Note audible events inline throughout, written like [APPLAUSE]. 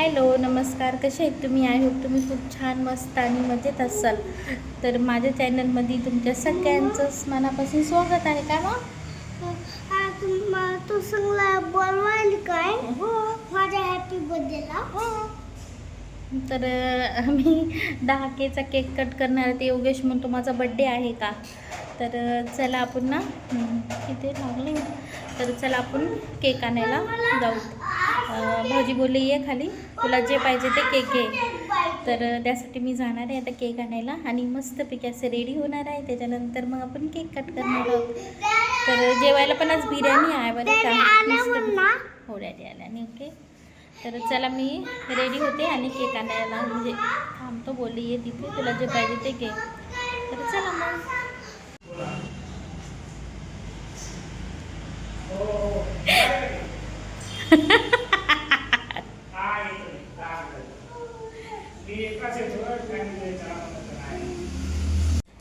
Hello नमस्कार. कसे आहेत तुम्ही? आय होप तुम्ही खूप छान मस्त आणि मजेत असाल. तर माझ्या चॅनलमध्ये तुमच्या सगळ्यांचंच मनापासून स्वागत आहे का मग? हा तू सांगला बोलवायला काय? हो. माझ्या हॅपी बर्थडेला तर अं, आम्ही दहा केचा केक कट करणार आहे. ते योगेश म्हणतो माझा बड्डे आहे का? तर चला आपण ना हं, इथे लागले. तर चला आपण केक आणायला जाऊ. भाऊजी बोलले ये खाली. तुला जे पाहिजे ते केक घे. तर त्यासाठी मी जाणार आहे आता केक आणायला. आणि मस्तपैकी असं रेडी होणार आहे. त्याच्यानंतर मग आपण केक कट करणार आहोत. तर जेवायला पण आज बिर्याणी आहे बरं का. हो डॅडी आल्याने ओके. तर चला मी रेडी होते आणि केक आणायला. म्हणजे थांबतो बोलली ये तिथे. तुला जे पाहिजे ते घे. तर चला मग. [LAUGHS]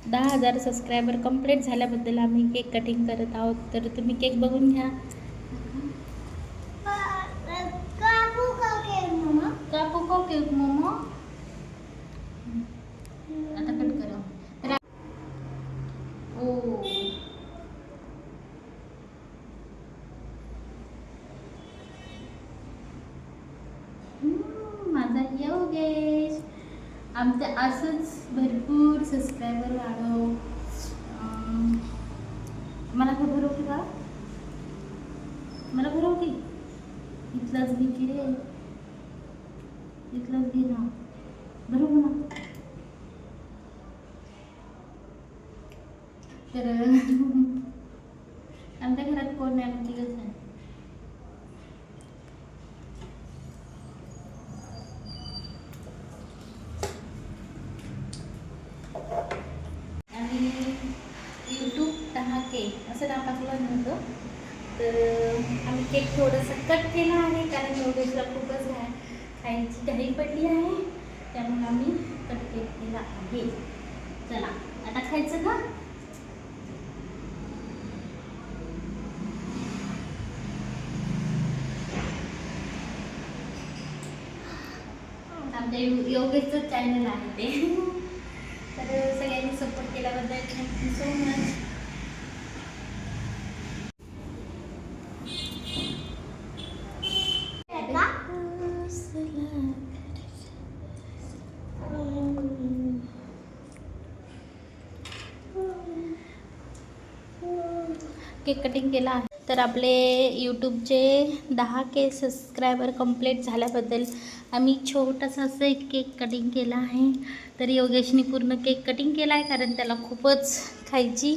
दहा हजार सबस्क्रायबर कंप्लीट झाल्याबद्दल आम्ही केक कटिंग करत आहोत. तर तुम्ही केक बघून घ्या. कापू का केक मम्मा कापू का केक मोमो? आता कट करा. रा- ओ. हम्म, माझा योगेश आमच्या असंच भरपूर सबस्क्रायबर वाढव. मला का भरवते का? मला भरवते. इथलाच घे की रे. इथलाच घे ना. बरोबर ना. तर [LAUGHS] आमच्या घरात कोण नाही आमची कसं आहे आणि यूट्यूब केक असं नाव नव्हतं. तर आम्ही केक थोडंसं कट केला आहे कारण योगेशला खूपच खायची घाई पडली आहे. त्यामुळे आम्ही कट केक केला आहे. चला आता खायचं का? आमच्या यो योगेशचं चॅनल आहे ते. [LAUGHS] तर सगळ्यांनी सपोर्ट केल्याबद्दल थँक्यू सो मच का केक कटिंग केला आहे. तर आपले यूट्यूबचे दहा के सबस्क्रायबर कंप्लीट झाल्याबद्दल आम्ही छोटासा असं एक केक कटिंग केला आहे. तर योगेशने पूर्ण केक कटिंग केला आहे कारण त्याला खूपच खायची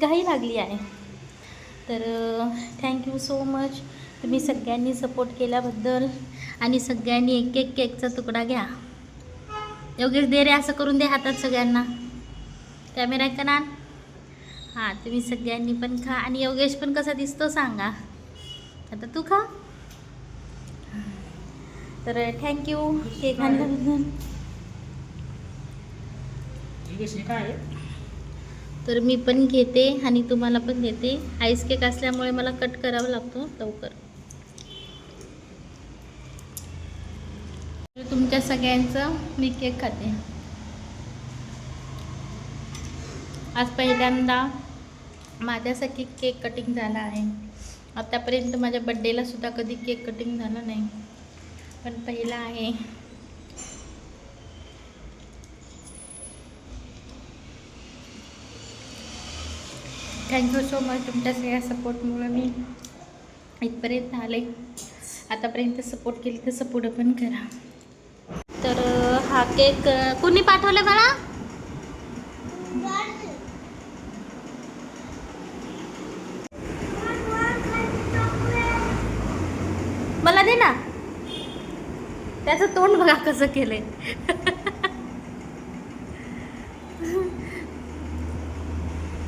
घाई लागली आहे. तर थँक्यू सो मच तुम्ही सगळ्यांनी सपोर्ट केल्याबद्दल आणि सगळ्यांनी एक एक केकचा तुकडा घ्या. योगेश दे रे असं करून दे हातात सगळ्यांना. कॅमेरा का ना हां तुम्ही सगळ्यांनी पण खा. आणि योगेश पण कसा दिसतो सांगा. आता तू खा. तर थँक्यू केक आणल्याबद्दल तर मी पण घेते आणि तुम्हाला पण देते. आईस केक असल्यामुळे मला कट करावा लागतो लवकर. तुमच्या सगळ्यांचं मी केक खाते. आज पहिल्यांदा माझ्यासाठी केक कटिंग झाला आहे. आतापर्यंत माझ्या बड्डेला सुद्धा कधी केक कटिंग झालं नाही. पण पहिला आहे. थँक्यू सो मच तुमच्या सगळ्या सपोर्टमुळं मी इथपर्यंत आले. आतापर्यंत सपोर्ट केली तसं पुढं पण करा. तर हा केक कोणी कुणी पाठवला मला दे ना. त्याचं तोंड बघा कसं केलंय.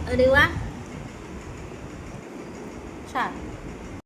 अरे वा. छान.